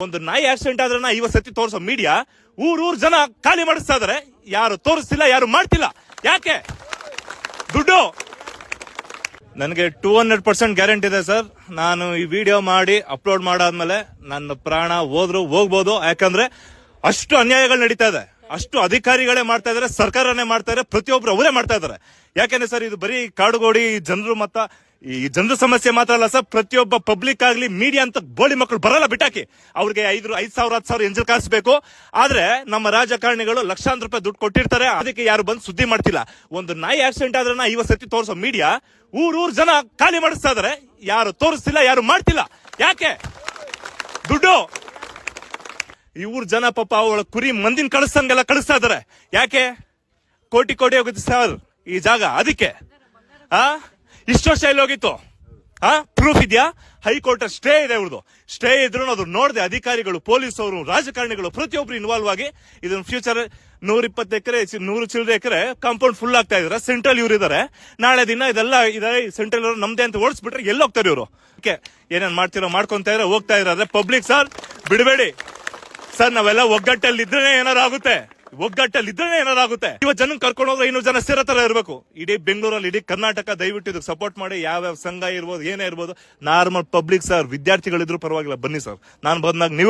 ಒಂದು ನಾಯಿ ಆಕ್ಸಿಡೆಂಟ್ ಆದ್ರೆ ಇವತ್ತು ಸತಿ ತೋರಿಸೋ ಮೀಡಿಯಾ ಊರೂರ್ ಊರ್ ಜನ ಖಾಲಿ ಮಾಡಿಸ್ತಾ ಇದಾರೆ. ಯಾರು ತೋರಿಸ್ತಿಲ್ಲ, ಯಾರು ಮಾಡ್ತಿಲ್ಲ. ಯಾಕೆ? ದುಡ್ಡು. ನನಗೆ ಟೂ ಹಂಡ್ರೆಡ್ ಪರ್ಸೆಂಟ್ ಗ್ಯಾರಂಟಿ ಇದೆ ಸರ್. ನಾನು ಈ ವಿಡಿಯೋ ಮಾಡಿ ಅಪ್ಲೋಡ್ ಮಾಡಾದ್ಮೇಲೆ ನನ್ನ ಪ್ರಾಣ ಹೋದ್ರು ಹೋಗ್ಬೋದು. ಯಾಕಂದ್ರೆ ಅಷ್ಟು ಅನ್ಯಾಯಗಳು ನಡೀತಾ ಇದೆ. ಅಷ್ಟು ಅಧಿಕಾರಿಗಳೇ ಮಾಡ್ತಾ ಇದಾರೆ, ಸರ್ಕಾರನೇ ಮಾಡ್ತಾ ಇದಾರೆ, ಪ್ರತಿಯೊಬ್ರು ಅವರೇ ಮಾಡ್ತಾ ಇದಾರೆ. ಯಾಕೆಂದ್ರೆ ಸರ್, ಇದು ಬರೀ ಕಾಡುಗೋಡಿ, ಜನರು ಮತ್ತ ಈ ಜನರ ಸಮಸ್ಯೆ ಮಾತ್ರ ಅಲ್ಲ ಸರ್, ಪ್ರತಿಯೊಬ್ಬ ಪಬ್ಲಿಕ್ ಆಗಲಿ ಮೀಡಿಯಾ ಅಂತ ಬೋಳಿ ಮಕ್ಕಳು ಬರಲ್ಲ ಬಿಟ್ಟಾಕಿ. ಅವ್ರಿಗೆ ಐದು ಐದು ಸಾವಿರ, ಹತ್ತು ಸಾವಿರ ಎಂಜಲ್ ಕಾಸ್ಬೇಕು ಆದ್ರೆ ನಮ್ಮ ರಾಜಕಾರಣಿಗಳು ಲಕ್ಷಾಂತರ ರೂಪಾಯಿ ದುಡ್ಡು ಕೊಟ್ಟಿರ್ತಾರೆ, ಅದಕ್ಕೆ ಯಾರು ಬಂದು ಸುದ್ದಿ ಮಾಡ್ತಿಲ್ಲ. ಒಂದು ನಾಯಿ ಆಕ್ಸಿಡೆಂಟ್ ಆದ್ರೆ ಇವತ್ತು ಸತಿ ತೋರಿಸೋ ಮೀಡಿಯಾ ಊರ್ ಊರ್ ಜನ ಖಾಲಿ ಮಾಡಿಸ್ತಾ ಇದಾರೆ. ಯಾರು ತೋರಿಸ್ತಿಲ್ಲ, ಯಾರು ಮಾಡ್ತಿಲ್ಲ. ಯಾಕೆ? ದುಡ್ಡು. ಈ ಊರ್ ಜನ ಪಾಪ ಅವಳ ಕುರಿ ಮಂದಿನ ಕಳಿಸ್ತಂಗೆಲ್ಲ ಕಳಿಸ್ತಾ ಇದಾರೆ. ಯಾಕೆ? ಕೋಟಿ ಕೋಟಿ ಹೋಗುತ್ತೆ ಸರ್, ಈ ಜಾಗ. ಅದಕ್ಕೆ. ಆ? ಇಷ್ಟು ವರ್ಷ ಎಲ್ಲಿ ಹೋಗಿತ್ತು? ಆ ಪ್ರೂಫ್ ಇದೆಯಾ? ಹೈಕೋರ್ಟ್ ಸ್ಟೇ ಇದೆ ಇವ್ರದ್ದು ಸ್ಟೇ ಇದ್ರು ಅದು ನೋಡಿದೆ ಅಧಿಕಾರಿಗಳು ಪೊಲೀಸ್ ಅವರು ರಾಜಕಾರಣಿಗಳು, ಪ್ರತಿಯೊಬ್ರು ಇನ್ವಾಲ್ವ್ ಆಗಿ ಇದನ್ನ ಫ್ಯೂಚರ್ ನೂರ ಇಪ್ಪತ್ತು ಎಕರೆ ನೂರು ಚಿಲ್ಲರೆ ಎಕರೆ ಕಾಂಪೌಂಡ್ ಫುಲ್ ಆಗ್ತಾ ಇದಾರೆ ಸೆಂಟ್ರಲ್ ಇವ್ರು ಇದಾರೆ. ನಾಳೆ ದಿನ ಇದೆಲ್ಲ ಇದೆ ಸೆಂಟ್ರಲ್ ಇವರು ನಮ್ದೇ ಅಂತ ಓಡಿಸ್ಬಿಟ್ರೆ ಎಲ್ಲಿ ಹೋಗ್ತಾರೆ ಇವರು? ಓಕೆ ಏನೇನ್ ಮಾಡ್ತಿರೋ ಮಾಡ್ಕೊಂತ ಇದ್ರೆ ಹೋಗ್ತಾ ಇದ್ರೆ ಪಬ್ಲಿಕ್ ಸರ್ ಬಿಡಬೇಡಿ. ಸರ್ ನಾವೆಲ್ಲ ಒಗ್ಗಟ್ಟಲ್ಲಿ ಇದ್ರೆ ಏನಾರು ಆಗುತ್ತೆ? ಒಗ್ಗಟ್ಟಲ್ಲಿ ಇದ್ರೆ ಏನಾರಾಗುತ್ತೆ? ಇವತ್ತು ಜನ ಕರ್ಕೊಂಡು ಹೋದ್ರೆ ಇನ್ನೂ ಜನ ಸೇರೋ ತರ ಇರಬೇಕು. ಇಡೀ ಬೆಂಗಳೂರಲ್ಲಿ, ಇಡೀ ಕರ್ನಾಟಕ ದಯವಿಟ್ಟು ಇದಕ್ಕೆ ಸಪೋರ್ಟ್ ಮಾಡಿ. ಯಾವ ಸಂಘ ಇರ್ಬೋದು, ಏನೇ ಇರ್ಬೋದು ನಾರ್ಮಲ್ ಪಬ್ಲಿಕ್ ಸರ್ ವಿದ್ಯಾರ್ಥಿಗಳಿದ್ರು ಪರವಾಗಿಲ್ಲ. ಬನ್ನಿ ಸರ್ ನಾನು ಬಂದಾಗ ನೀವು